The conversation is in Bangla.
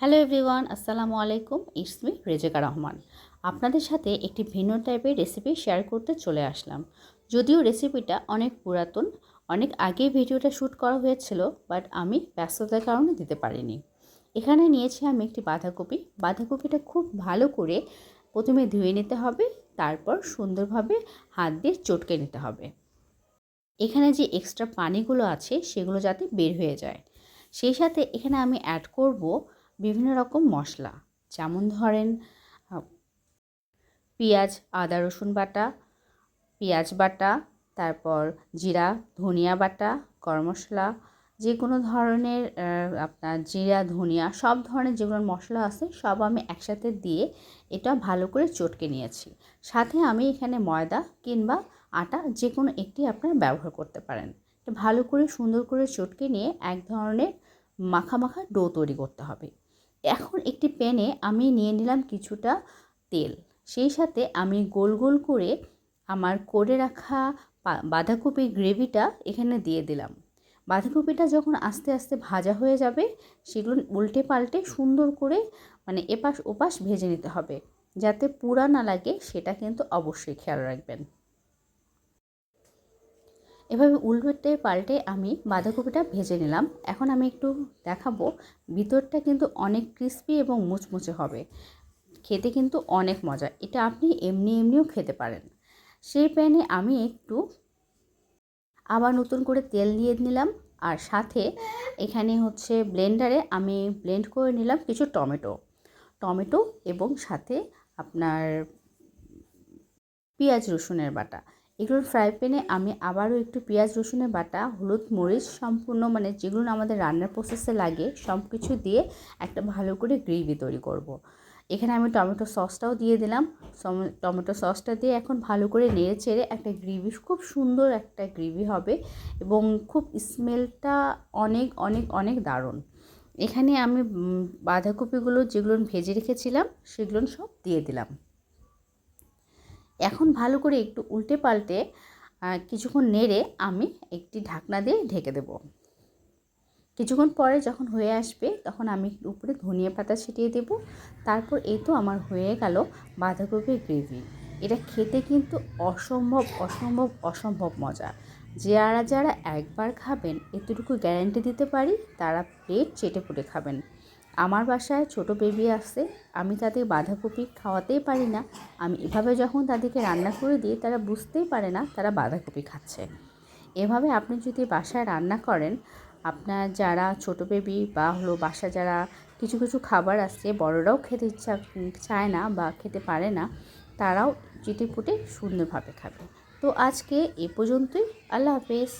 হ্যালো এভরিওয়ান, আসসালামু আলাইকুম। It's me Rezeka Rahman. আপনাদের সাথে একটি ভিন্ন টাইপের রেসিপি শেয়ার করতে চলে আসলাম। যদিও রেসিপিটা অনেক পুরাতন, অনেক আগে ভিডিওটা শ্যুট করা হয়েছিল, বাট আমি ব্যস্ততার কারণে দিতে পারিনি। এখানে নিয়েছি আমি একটি বাঁধাকপি। বাঁধাকপিটা খুব ভালো করে প্রথমে ধুয়ে নিতে হবে, তারপর সুন্দরভাবে হাত দিয়ে চটকে নিতে হবে। এখানে যে এক্সট্রা পানিগুলো আছে, সেগুলো যাতে বের হয়ে যায়। সেই সাথে এখানে আমি অ্যাড করব বিভিন্ন রকম মশলা। যেমন ধরেন পেঁয়াজ, আদা, রসুন বাটা, পেঁয়াজ বাটা, তারপর জিরা, ধনিয়া বাটা, গরম মশলা যে কোনো ধরনের আপনার জিরা, ধনিয়া, সব ধরনের যেগুলো মশলা আছে, সব আমি একসাথে দিয়ে এটা ভালো করে চটকে নিয়েছি। সাথে আমি এখানে ময়দা কিংবা আটা যে কোনো একটি আপনারা ব্যবহার করতে পারেন। ভালো করে সুন্দর করে চটকে নিয়ে এক ধরনের মাখা মাখা ডো তৈরি করতে হবে। এখন একটি প্যানে আমি নিয়ে নিলাম কিছুটা তেল। সেই সাথে আমি গোল গোল করে আমার করে রাখা বাঁধাকপির গ্রেভিটা এখানে দিয়ে দিলাম। বাঁধাকপিটা যখন আস্তে আস্তে ভাজা হয়ে যাবে, সেগুলো উল্টে পাল্টে সুন্দর করে মানে এপাশ ওপাশ ভেজে নিতে হবে। যাতে পুরা না লাগে, সেটা কিন্তু অবশ্যই খেয়াল রাখবেন। এভাবে উল্টে পাল্টে আমি বাঁধাকপিটা ভেজে নিলাম। এখন আমি একটু দেখাবো, ভিতরটা কিন্তু অনেক ক্রিস্পি এবং মুচমুচে হবে। খেতে কিন্তু অনেক মজা। এটা আপনি এমনি এমনিও খেতে পারেন। সেই প্যানে আমি একটু আবার নতুন করে তেল দিয়ে নিলাম আর সাথে এখানে হচ্ছে ব্লেন্ডারে আমি ব্লেন্ড করে নিলাম কিছু টমেটো। টমেটো এবং সাথে আপনার পেঁয়াজ রসুনের বাটা। এগুলোর ফ্রাই প্যানে আমি আবারও একটু পেঁয়াজ রসুনের বাটা, হলুদ, মরিচ সম্পূর্ণ মানে যেগুলো আমাদের রান্নার প্রসেসে লাগে সব কিছু দিয়ে একটা ভালো করে গ্রেভি তৈরি করব। এখানে আমি টমেটো সসটাও দিয়ে দিলাম। টমেটো সসটা দিয়ে এখন ভালো করে নেড়ে চেড়ে একটা গ্রেভি খুব সুন্দর একটা গ্রেভি হবে এবং খুব স্মেলটা অনেক অনেক অনেক দারুণ। এখানে আমি বাঁধাকপিগুলো যেগুলো ভেজে রেখেছিলাম সেগুলো সব দিয়ে দিলাম। এখন ভালো করে একটু উল্টে পাল্টে কিছুক্ষণ নেড়ে আমি একটি ঢাকনা দিয়ে ঢেকে দেব। কিছুক্ষণ পরে যখন হয়ে আসবে, তখন আমি উপরে ধনিয়া পাতা ছিটিয়ে দেব। তারপর এই তো আমার হয়ে গেল বাঁধাকপির গ্রেভি। এটা খেতে কিন্তু অসম্ভব অসম্ভব অসম্ভব মজা। যারা যারা একবার খাবেন, এতটুকু গ্যারান্টি দিতে পারি, তারা প্লেট চেটে পুটে খাবেন। আমার বাসায় ছোট বেবি আসছে আমি তাদের বাঁধাকপি খাওয়াতেই পারি না। আমি এভাবে যখন তাদেরকে রান্না করে দিই, তারা বুঝতেই পারে না তারা বাঁধাকপি খাচ্ছে। এভাবে আপনি যদি বাসায় রান্না করেন, আপনার যারা ছোট বেবি বা হলো বাসা যারা কিছু কিছু খাবার আসছে বড়রাও খেতে ইচ্ছা, চায় না বা খেতে পারে না, তারাও চিটিপুটে সুন্দরভাবে খাবে। তো আজকে এ পর্যন্তই, আল্লাহ হাফেজ।